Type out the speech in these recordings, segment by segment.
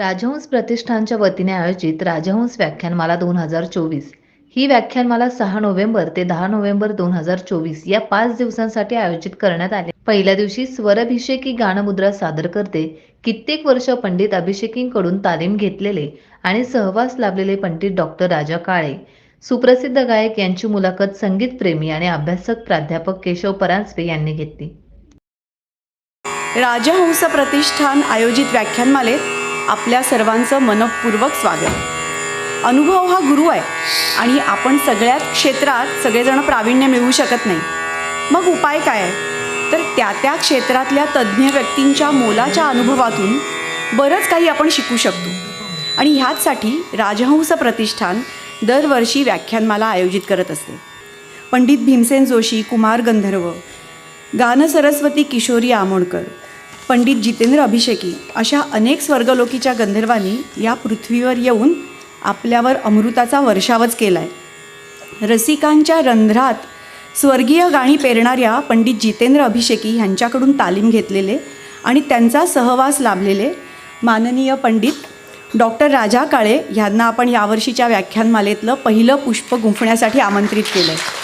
राजहंस प्रतिष्ठानच्या वतीने आयोजित राजहंस व्याख्यानमाला दोन हजार चोवीस. ही व्याख्यानमाला सहा नोव्हेंबर ते दहा नोव्हेंबर दोन हजार चोवीस या पाच दिवसांसाठी आयोजित करण्यात आले. पहिल्या दिवशी स्वरभिषेकी गानमुद्रा सादर करते. कित्येक वर्ष पंडित अभिषेकींकडून तालीम घेतलेले आणि सहवास लाभलेले पंडित डॉक्टर राजा काळे सुप्रसिद्ध गायक यांची मुलाखत संगीतप्रेमी आणि अभ्यासक प्राध्यापक केशव परांजपे यांनी घेतली. राजहंस प्रतिष्ठान आयोजित व्याख्यानमालेत आपल्या सर्वांचं मनपूर्वक स्वागत. अनुभव हा गुरु आहे आणि आपण सगळ्याच क्षेत्रात सगळेजण प्रावीण्य मिळवू शकत नाही. मग उपाय काय आहे? तर त्या त्या क्षेत्रातल्या तज्ज्ञ व्यक्तींच्या मोलाच्या अनुभवातून बरंच काही आपण शिकू शकतो. आणि ह्याचसाठी राजहंस प्रतिष्ठान दरवर्षी व्याख्यानमाला आयोजित करत असते. पंडित भीमसेन जोशी कुमार गंधर्व गानसरस्वती किशोरी आमोणकर पंडित जितेंद्र अभिषेकी अशा अनेक स्वर्गलोकीच्या गंधर्वांनी या पृथ्वीवर येऊन आपल्यावर अमृताचा वर्षावच केला आहे रसिकांच्या रंध्रात स्वर्गीय गाणी पेरणाऱ्या पंडित जितेंद्र अभिषेकी ह्यांच्याकडून तालीम घेतलेले आणि त्यांचा सहवास लाभलेले माननीय पंडित डॉक्टर राजा काळे ह्यांना आपण यावर्षीच्या व्याख्यानमालेतलं पहिलं पुष्प गुंफण्यासाठी आमंत्रित केलं आहे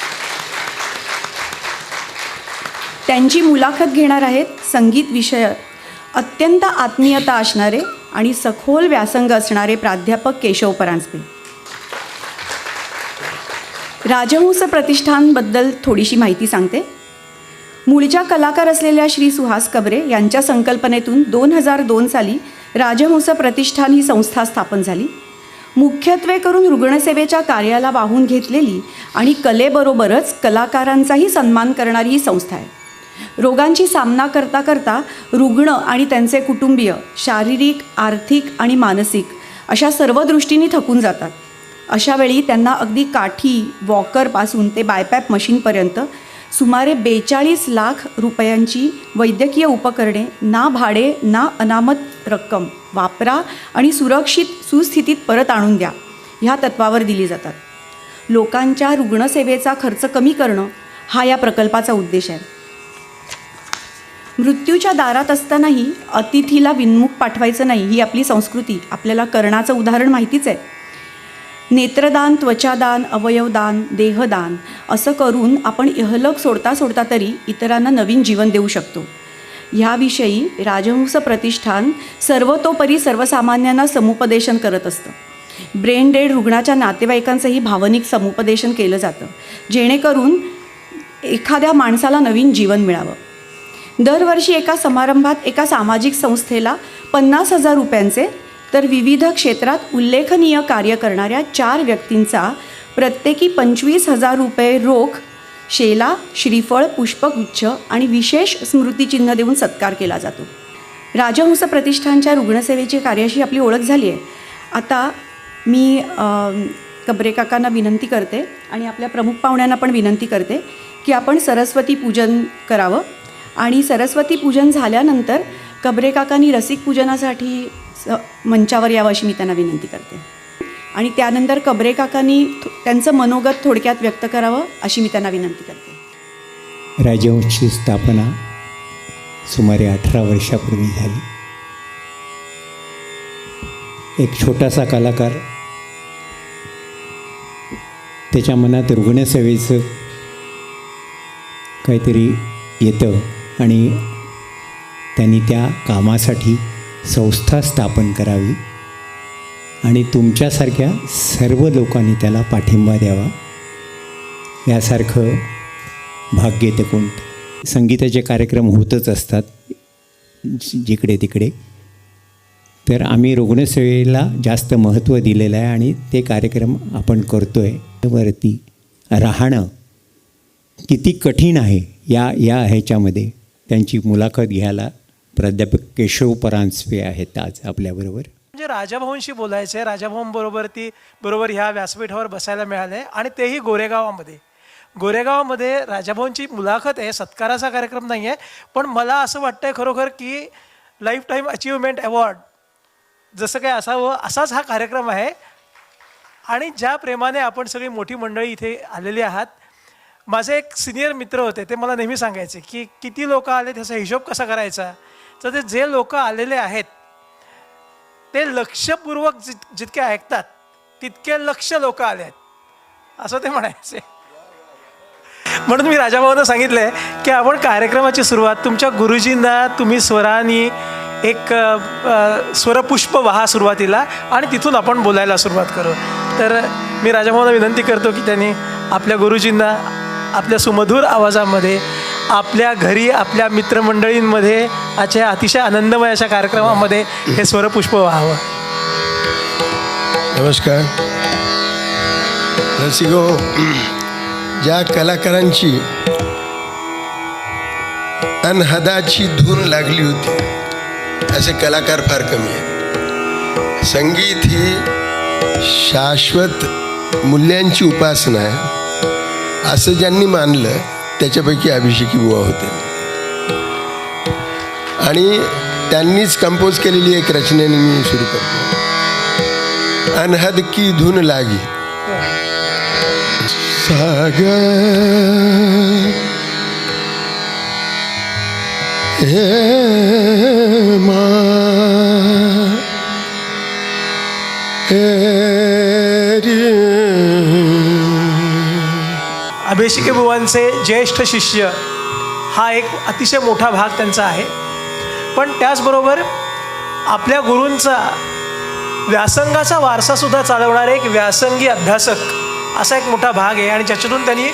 त्यांची मुलाखत घेणार आहेत संगीत विषय अत्यंत आत्मीयता असणारे आणि सखोल व्यासंग असणारे प्राध्यापक केशव परांजपे. राजहंस प्रतिष्ठानबद्दल थोडीशी माहिती सांगते. मूळच्या कलाकार असलेल्या श्री सुहास कबरे यांच्या संकल्पनेतून दोन हजार दोन साली राजहंस प्रतिष्ठान ही संस्था स्थापन झाली. मुख्यत्वे करून रुग्णसेवेच्या कार्याला वाहून घेतलेली आणि कलेबरोबरच कलाकारांचाही सन्मान करणारी ही संस्था आहे. रोगांची सामना करता करता रुग्ण आणि त्यांचे कुटुंबीय शारीरिक आर्थिक आणि मानसिक अशा सर्व दृष्टीने थकून जातात. अशावेळी त्यांना अगदी काठी वॉकरपासून ते बायपॅप मशीनपर्यंत सुमारे बेचाळीस लाख रुपयांची वैद्यकीय उपकरणे ना भाडे ना अनामत रक्कम वापरा आणि सुरक्षित सुस्थितीत परत आणून द्या ह्या तत्वावर दिली जातात. लोकांच्या रुग्णसेवेचा खर्च कमी करणं हा या प्रकल्पाचा उद्देश आहे. मृत्यूच्या दारात असतानाही अतिथीला विन्मुख पाठवायचं नाही ही आपली संस्कृती. आपल्याला कर्णाचं उदाहरण माहितीच आहे. नेत्रदान त्वचादान अवयवदान देहदान असं करून आपण इहलोक सोडता सोडता तरी इतरांना नवीन जीवन देऊ शकतो. ह्याविषयी राजहंस प्रतिष्ठान सर्वतोपरी सर्वसामान्यांना समुपदेशन करत असतं. ब्रेन डेड रुग्णाच्या नातेवाईकांचंही भावनिक समुपदेशन केलं जातं. जेणेकरून एखाद्या माणसाला नवीन जीवन मिळावं. दरवर्षी एका समारंभात एका सामाजिक संस्थेला पन्नास हजार रुपयांचे तर विविध क्षेत्रात उल्लेखनीय कार्य करणाऱ्या चार व्यक्तींचा प्रत्येकी पंचवीस हजार रुपये रोख शेला श्रीफळ पुष्पगुच्छ आणि विशेष स्मृतिचिन्ह देऊन सत्कार केला जातो. राजहंस प्रतिष्ठानच्या रुग्णसेवेची कार्याशी आपली ओळख झाली आहे. आता मी अं, कबरे काकांना विनंती करते आणि आपल्या प्रमुख पाहुण्यांना पण विनंती करते की आपण सरस्वती पूजन करावं. आणि सरस्वती पूजन झाल्यानंतर कबरे काकांनी रसिक पूजनासाठी स मंचावर यावं अशी मी त्यांना विनंती करते. आणि त्यानंतर कबरे काकांनी त्यांचं मनोगत थोडक्यात व्यक्त करावं अशी मी त्यांना विनंती करते. राजवंशची स्थापना सुमारे अठरा वर्षापूर्वी झाली. एक छोटासा कलाकार. त्याच्या मनात रुग्णसेवेचं काहीतरी येतं. आणि त्यांनी त्या कामासाठी संस्था स्थापन करावी आणि तुमच्यासारख्या सर्व लोकांनी त्याला पाठिंबा द्यावा. यासारखं भाग्य ते कोणतं संगीताचे कार्यक्रम होतच असतात जिकडे तिकडे. तर आम्ही रुग्णसेवेला जास्त महत्त्व दिलेलं आहे आणि ते कार्यक्रम आपण करतो आहे वरती राहणं किती कठीण आहे या या ह्याच्यामध्ये. त्यांची मुलाखत घ्यायला प्राध्यापक केशव परांजपे आहेत आज आपल्याबरोबर. म्हणजे राजाभाऊंशी बोलायचं आहे राजाभाऊंबरोबर ती बरोबर ह्या व्यासपीठावर बसायला मिळाले आणि तेही गोरेगावामध्ये. गोरेगावामध्ये राजाभाऊंची मुलाखत आहे सत्काराचा कार्यक्रम नाही आहे पण मला असं वाटतंय खरोखर की लाईफ टाईम अचिव्हमेंट अवॉर्ड जसं काय असावं असाच हा कार्यक्रम आहे. आणि ज्या प्रेमाने आपण सगळी मोठी मंडळी इथे आलेली आहात माझे एक सिनियर मित्र होते ते मला नेहमी सांगायचे की किती लोक आले त्याचा हिशोब कसा करायचा? तर ते जे लोक आलेले आहेत ते लक्षपूर्वक जित जितके ऐकतात तितके लक्ष लोक आले आहेत. असं ते म्हणायचे. म्हणून मी राजाभाऊनं सांगितलंय की आपण कार्यक्रमाची सुरुवात तुमच्या गुरुजींना तुम्ही स्वरानी एक स्वरपुष्प व्हा सुरुवातीला आणि तिथून आपण बोलायला सुरुवात करू. तर मी राजाभाऊंना विनंती करतो की त्यांनी आपल्या गुरुजींना आपल्या सुमधूर आवाजामध्ये आपल्या घरी आपल्या मित्रमंडळींमध्ये आजच्या अतिशय आनंदमय अशा कार्यक्रमामध्ये हे स्वरपुष्प व्हावं. नमस्कार. रसिको ज्या कलाकारांची अनहदाची धून लागली होती असे कलाकार फार कमी आहेत. संगीत ही शाश्वत मूल्यांची उपासना आहे. असं ज्यांनी मानलं त्याच्यापैकी अभिषेकी बुवा होते. आणि त्यांनीच कंपोज केलेली एक रचनेने मी सुरू करतो. अनहद की धुन लागी. सागर. हे अभिषेकी बुवांचे ज्येष्ठ शिष्य हा एक अतिशय मोठा भाग त्यांचा आहे. पण त्याचबरोबर आपल्या गुरूंचा व्यासंगाचा वारसासुद्धा चालवणारे एक व्यासंगी अभ्यासक असा एक मोठा भाग आहे. आणि ज्याच्यातून त्यांनी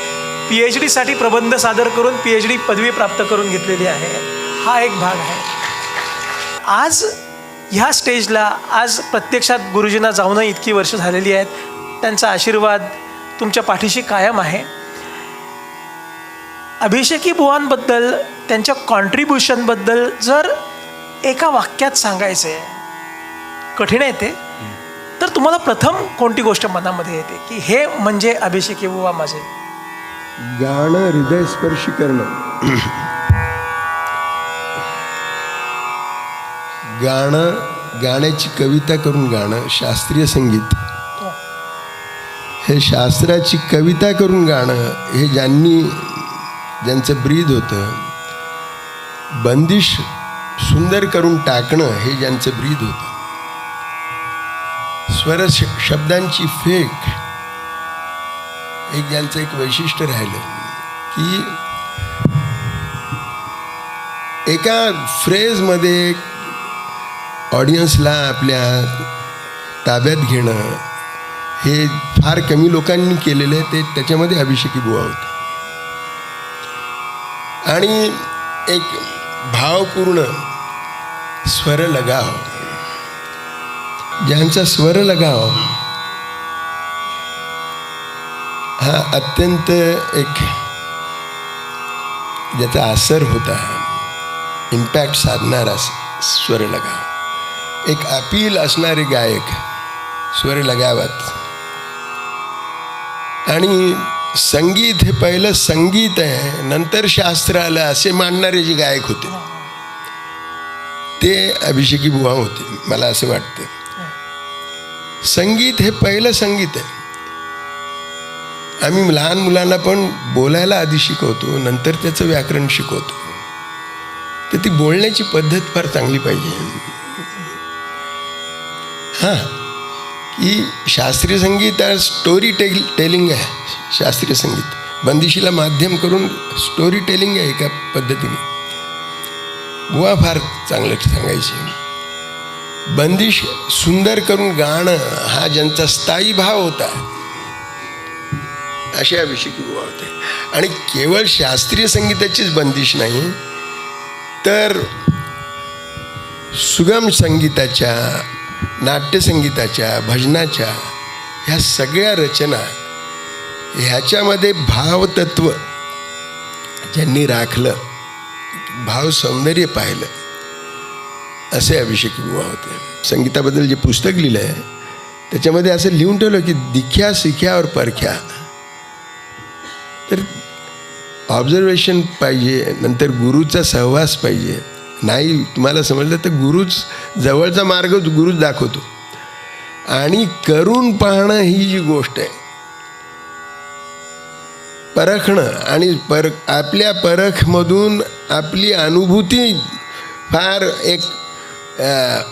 पी एच डीसाठी प्रबंध सादर करून पी एच डी पदवी प्राप्त करून घेतलेली आहे. हा एक भाग आहे. आज ह्या स्टेजला आज प्रत्यक्षात गुरुजींना जाऊनही इतकी वर्ष झालेली आहेत. त्यांचा आशीर्वाद तुमच्या पाठीशी कायम आहे. अभिषेकी बुवांबद्दल त्यांच्या कॉन्ट्रीब्युशनबद्दल जर एका वाक्यात सांगायचं आहे कठीण आहे ते. तर तुम्हाला प्रथम कोणती गोष्ट मनामध्ये येते? की हे म्हणजे अभिषेकी बुवा माझे. गाणं हृदयस्पर्शी करणं. गाणं गाण्याची कविता करून गाणं शास्त्रीय संगीत. हे शास्त्राची कविता करून गाणं हे ज्यांनी ज्यांचं ब्रीद होतं बंदिश सुंदर करून टाकणं हे ज्यांचं ब्रीद होतं. स्वर शब्दांची फेक एक ज्यांचं एक वैशिष्ट्य राहिलं की एका फ्रेजमध्ये ऑडियन्सला आपल्या ताब्यात घेणं हे फार कमी लोकांनी केलेलं आहे ते त्याच्यामध्ये अभिषेकी बुवा होते. आणि एक भावपूर्ण स्वर लगाव. ज्यांचा स्वर लगाव हा अत्यंत एक ज्याचा असर होता इम्पॅक्ट साधणारा स्वर लगाव. एक अपील असणारे गायक स्वर लगावात. आणि संगीत हे पहिलं संगीत आहे. नंतर शास्त्र आलं असे मांडणारे जे गायक होते. ते अभिषेकी बुवा होते मला असं वाटतं. संगीत हे पहिलं संगीत आहे. आम्ही लहान मुलांना पण बोलायला आधी शिकवतो नंतर त्याचं व्याकरण शिकवतो. तर ती बोलण्याची पद्धत फार चांगली पाहिजे. हां. की शास्त्रीय संगीत स्टोरी टेल टेलिंग आहे शास्त्रीय संगीत बंदिशीला माध्यम करून स्टोरी टेलिंग आहे एका पद्धतीने बुवा फार चांगलं सांगायची बंदिश सुंदर करून गाणं हा ज्यांचा स्थायी भाव होता असे अभिषेकी बुवा होते आणि केवळ शास्त्रीय संगीताचीच बंदिश नाही तर सुगम संगीताच्या नाट्यसंगीताच्या भजनाच्या ह्या सगळ्या रचना ह्याच्यामध्ये भावतत्व ज्यांनी राखलं भाव सौंदर्य पाहिलं असे अभिषेक बुवा होते संगीताबद्दल जे पुस्तक लिहिलं आहे त्याच्यामध्ये असं लिहून ठेवलं की दिख्या सिख्या और परख्या. तर ऑब्झर्वेशन पाहिजे नंतर गुरुचा सहवास पाहिजे. नाही तुम्हाला समजलं तर गुरुच जवळचा मार्ग गुरुच दाखवतो. आणि करून पाहणं ही जी गोष्ट आहे परखणं आणि पर आपल्या परखमधून आपली अनुभूती फार एक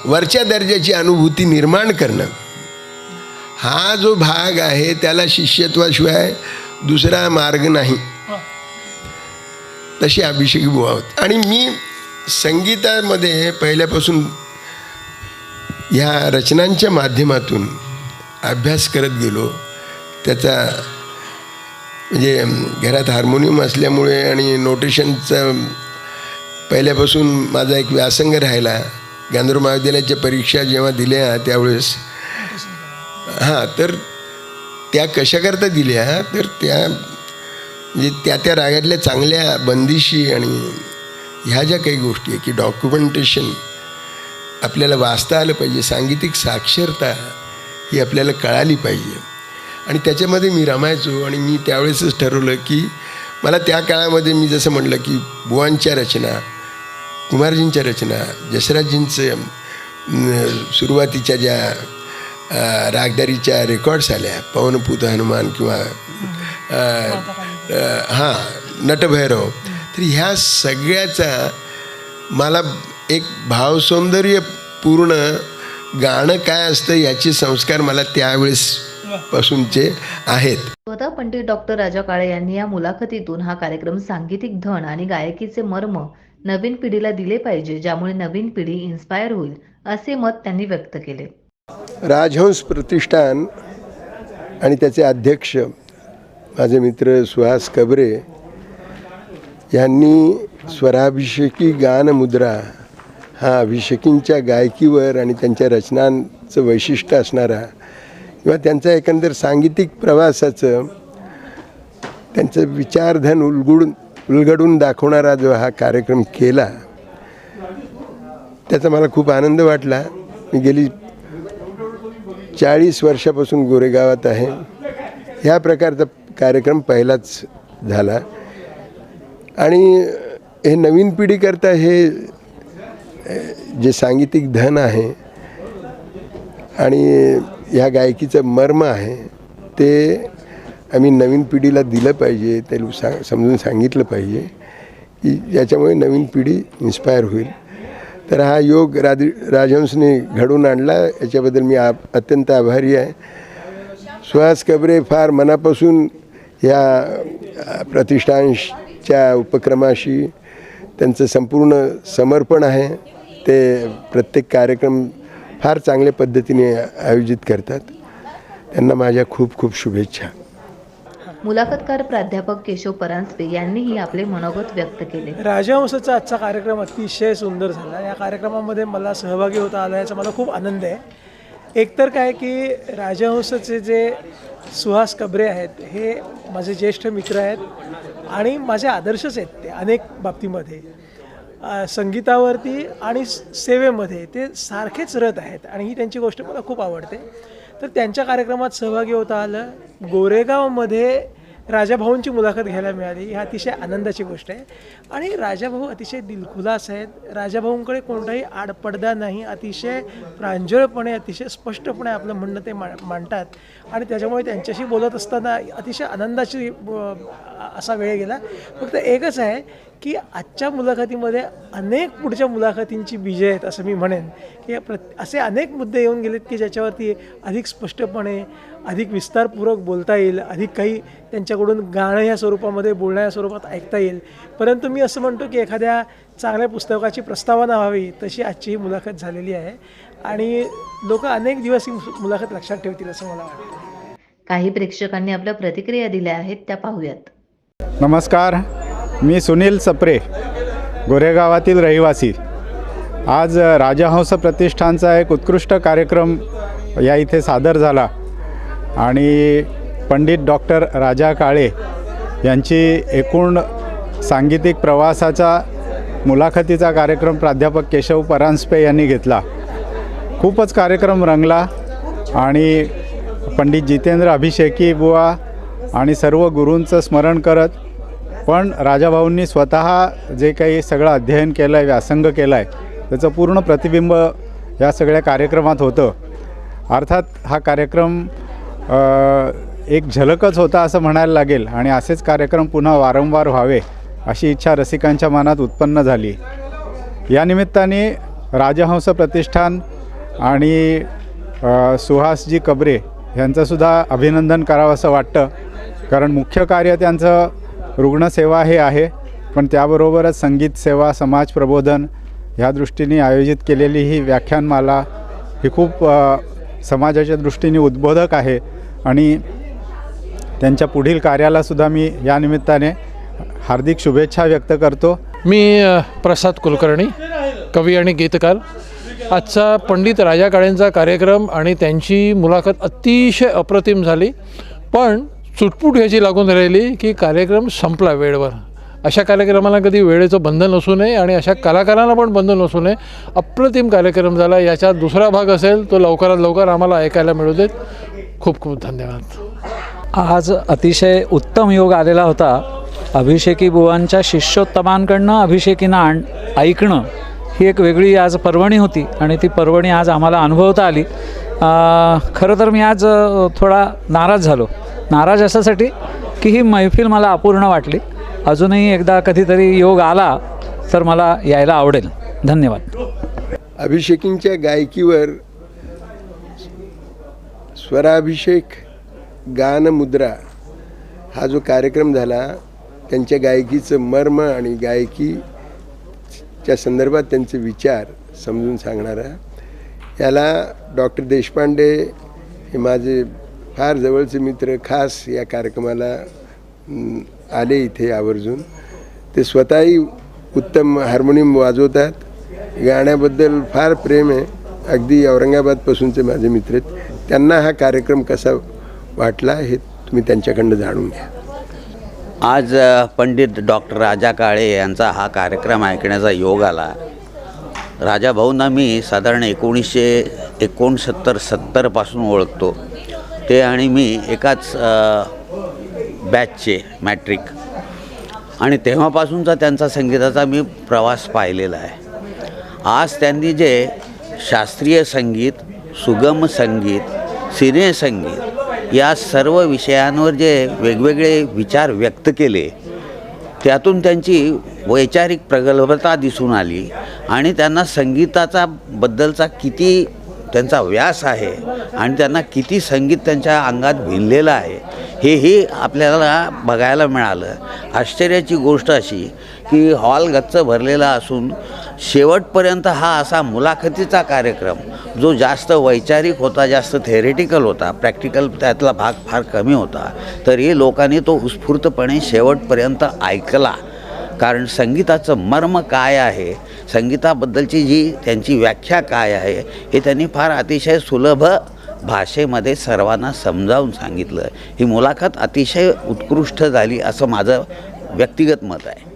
वरच्या दर्जाची अनुभूती निर्माण करणं. हा जो भाग आहे त्याला शिष्यत्वाशिवाय दुसरा मार्ग नाही. तशी अभिषेकी बुवा होते. आणि मी संगीतामध्ये पहिल्यापासून ह्या रचनांच्या माध्यमातून अभ्यास करत गेलो. त्याचा म्हणजे घरात हार्मोनियम असल्यामुळे आणि नोटेशनचं पहिल्यापासून माझा एक व्यासंग राहिला. गांधर्व महाविद्यालयाच्या परीक्षा जेव्हा दिल्या त्यावेळेस. हां तर त्या कशाकरता दिल्या? तर त्या म्हणजे त्या त्या रागातल्या चांगल्या बंदिशी आणि ह्या ज्या काही गोष्टी आहे की डॉक्युमेंटेशन आपल्याला वाचता आलं पाहिजे सांगीतिक साक्षरता ही आपल्याला कळाली पाहिजे. आणि त्याच्यामध्ये मी रमायचो आणि मी त्यावेळेसच ठरवलं की मला त्या काळामध्ये मी जसं म्हटलं की बुवांच्या रचना कुमारजींच्या रचना जसराजजींचं सुरुवातीच्या ज्या रागदारीच्या रेकॉर्ड्स आल्या पवनपूत हनुमान किंवा हां नटभैरव तर ह्या सगळ्याचा मला एक भावसौंदर्य पूर्ण गाणं काय असतं याचे संस्कार मला त्यावेळेस पासूनचे आहेत. स्वतः पंडित डॉक्टर राजा काळे यांनी या मुलाखतीतून हा कार्यक्रम सांगीतिक धन आणि गायकीचे मर्म नवीन पिढीला दिले पाहिजे ज्यामुळे नवीन पिढी इन्स्पायर होईल असे मत त्यांनी व्यक्त केले. राजहंस प्रतिष्ठान आणि त्याचे अध्यक्ष माझे मित्र सुहास कबरे यांनी स्वराभिषेकी गानमुद्रा हा अभिषेकींच्या गायकीवर आणि त्यांच्या रचनांचं वैशिष्ट्य असणारा किंवा त्यांचा एकंदर सांगीतिक प्रवासाचं त्यांचं विचारधन उलगडून उलगडून दाखवणारा जो हा कार्यक्रम केला त्याचा मला खूप आनंद वाटला. मी गेली चाळीस वर्षापासून गोरेगावात आहे. ह्या प्रकारचा कार्यक्रम पहिलाच झाला. आणि हे नवीन पिढीकरता हे जे सांगीतिक धन आहे आणि ह्या गायकीचं मर्म आहे ते आम्ही नवीन पिढीला दिलं पाहिजे ते सा समजून सांगितलं पाहिजे की याच्यामुळे नवीन पिढी इन्स्पायर होईल. तर हा योग राज राजहंसने घडवून आणला याच्याबद्दल मी आ अत्यंत आभारी आहे. सुहास कबरे फार मनापासून या प्रतिष्ठांश प्रतिष्ठानच्या उपक्रमाशी त्यांचं संपूर्ण समर्पण आहे. ते प्रत्येक कार्यक्रम फार चांगल्या पद्धतीने आयोजित करतात. त्यांना माझ्या खूप खूप शुभेच्छा. मुलाखतकार प्राध्यापक केशव परांजपे यांनीही आपले मनोगत व्यक्त केले. राजहंसाचा आजचा कार्यक्रम अतिशय सुंदर झाला. या कार्यक्रमामध्ये मला सहभागी होता आला याचा मला खूप आनंद आहे. एकतर काय की राजहंसाचे जे सुहास कबरे आहेत हे माझे ज्येष्ठ मित्र आहेत. आणि माझे आदर्शच आहेत ते अनेक बाबतीमध्ये. संगीतावरती आणि सेवेमध्ये ते सारखेच रथ आहेत आणि ही त्यांची गोष्ट मला खूप आवडते. तर त्यांच्या कार्यक्रमात सहभागी होता आलं. गोरेगावमध्ये राजाभाऊंची मुलाखत घ्यायला मिळाली. ही अतिशय आनंदाची गोष्ट आहे. आणि राजाभाऊ अतिशय दिलखुलास आहेत. राजाभाऊंकडे कोणताही आडपडदा नाही. अतिशय प्रांजळपणे अतिशय स्पष्टपणे आपलं म्हणणं ते मा मांडतात. आणि त्याच्यामुळे त्यांच्याशी बोलत असताना अतिशय आनंदाची असा वेळ गेला. फक्त एकच आहे की आजच्या मुलाखतीमध्ये अनेक पुढच्या मुलाखतींची बीजे आहेत असं मी म्हणेन. की प्र असे अनेक मुद्दे येऊन गेलेत की ज्याच्यावरती अधिक स्पष्टपणे अधिक विस्तारपूर्वक बोलता येईल अधिक काही त्यांच्याकडून गाणं या स्वरूपामध्ये बोलण्या या स्वरूपात ऐकता येईल. परंतु मी असं म्हणतो की एखाद्या चांगल्या पुस्तकाची प्रस्तावना व्हावी तशी आजची ही मुलाखत झालेली आहे. आणि लोक अनेक दिवस ही मु- मुलाखत लक्षात ठेवतील असं मला वाटतं. काही प्रेक्षकांनी आपल्या प्रतिक्रिया दिल्या आहेत त्या पाहूयात. नमस्कार. मी सुनील सप्रे गोरेगावातील रहिवासी. आज राजहंस प्रतिष्ठानचा एक उत्कृष्ट कार्यक्रम या इथे सादर झाला. आणि पंडित डॉक्टर राजा काळे यांची एकूण सांगीतिक प्रवासाचा मुलाखतीचा कार्यक्रम प्राध्यापक केशव परांजपे यांनी घेतला. खूपच कार्यक्रम रंगला आणि पंडित जितेंद्र अभिषेकी बुवा आणि सर्व गुरूंचं स्मरण करत पण राजाभाऊंनी स्वतः जे काही सगळं अध्ययन केलं आहे व्यासंग केला आहे त्याचं पूर्ण प्रतिबिंब या सगळ्या कार्यक्रमात होतं. अर्थात हा कार्यक्रम एक झलकच होता असं म्हणायला लागेल आणि असेच कार्यक्रम पुन्हा वारंवार व्हावे अशी इच्छा रसिकांच्या मनात उत्पन्न झाली. या निमित्ताने राजहंस प्रतिष्ठान आणि सुहासजी कबरे यांचंसुद्धा अभिनंदन करावं असं वाटतं. कारण मुख्य कार्य त्यांचं रुग्णसेवा हे आहे पण त्याबरोबरच संगीत सेवा समाज प्रबोधन ह्या दृष्टीने आयोजित केलेली ही व्याख्यानमाला ही खूप समाजाच्या दृष्टीने उद्बोधक आहे. आणि त्यांच्या पुढील कार्यालासुद्धा मी या निमित्ताने हार्दिक शुभेच्छा व्यक्त करतो. मी प्रसाद कुलकर्णी कवी आणि गीतकार. आजचा पंडित राजा काळेंचा कार्यक्रम आणि त्यांची मुलाखत अतिशय अप्रतिम झाली. पण चुटपूट ह्याची लागून राहिली की कार्यक्रम संपला वेळेवर. अशा कार्यक्रमाला कधी वेळेचं बंधन असू नये आणि अशा कलाकारांना पण बंधन असू नये. अप्रतिम कार्यक्रम झाला. याचा दुसरा भाग असेल तो लवकरात लवकर आम्हाला ऐकायला मिळू देत. खूप खूप धन्यवाद. आज अतिशय उत्तम योग आलेला होता. अभिषेकी बुवांच्या शिष्योत्तमांकडनं अभिषेकीनं आण ऐकणं ही एक वेगळी आज पर्वणी होती आणि ती पर्वणी आज आम्हाला अनुभवता आली. खरं तर मी आज थोडा नाराज झालो. नाराज अशासाठी की ही मैफिल मला अपूर्ण वाटली. अजूनही एकदा कधीतरी योग आला तर मला यायला आवडेल. धन्यवाद. अभिषेकींच्या गायकीवर स्वराभिषेक गानमुद्रा हा जो कार्यक्रम झाला त्यांच्या गायकीचं मर्म आणि गायकीच्या संदर्भात त्यांचे विचार समजून सांगणारा याला डॉक्टर देशपांडे हे माझे फार जवळचे मित्र खास या कार्यक्रमाला आले इथे आवर्जून. ते स्वतःही उत्तम हार्मोनियम वाजवतात. गाण्याबद्दल फार प्रेम आहे. अगदी औरंगाबादपासूनचे माझे मित्र आहेत. त्यांना हा कार्यक्रम कसा वाटला हे तुम्ही त्यांच्याकडनं जाणून घ्या. आज पंडित डॉक्टर राजा काळे यांचा हा कार्यक्रम ऐकण्याचा योग आला. राजा भाऊंना मी साधारण एकोणीसशे एकोणसत्तर सत्तरपासून ओळखतो. ते आणि मी एकाच बॅचचे मॅट्रिक आणि तेव्हापासूनचा त्यांचा संगीताचा मी प्रवास पाहिलेला आहे. आज त्यांनी जे शास्त्रीय संगीत सुगम संगीत सिने संगीत या सर्व विषयांवर जे वेगवेगळे विचार व्यक्त केले त्यातून त्यांची वैचारिक प्रगल्भता दिसून आली आणि त्यांना संगीताचा बद्दलचा किती त्यांचा व्यास आहे आणि त्यांना किती संगीत त्यांच्या अंगात भिनलेलं आहे हेही आपल्याला बघायला मिळालं. आश्चर्याची गोष्ट अशी की हॉल गच्च भरलेला असून शेवटपर्यंत हा असा मुलाखतीचा कार्यक्रम जो जास्त वैचारिक होता जास्त थेरेटिकल होता प्रॅक्टिकल त्यातला भाग फार कमी होता तरी लोकांनी तो उत्स्फूर्तपणे शेवटपर्यंत ऐकला. कारण संगीताचं मर्म काय आहे? संगीताबद्दलची जी त्यांची व्याख्या काय आहे हे त्यांनी फार अतिशय सुलभ भाषेमध्ये सर्वांना समजावून सांगितलं. ही मुलाखत अतिशय उत्कृष्ट झाली असं माझं व्यक्तिगत मत आहे.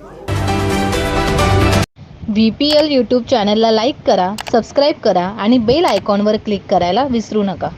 व्ही पी एल यूट्यूब चॅनलला लाईक करा सबस्क्राईब करा आणि बेल आयकॉनवर क्लिक करायला विसरू नका.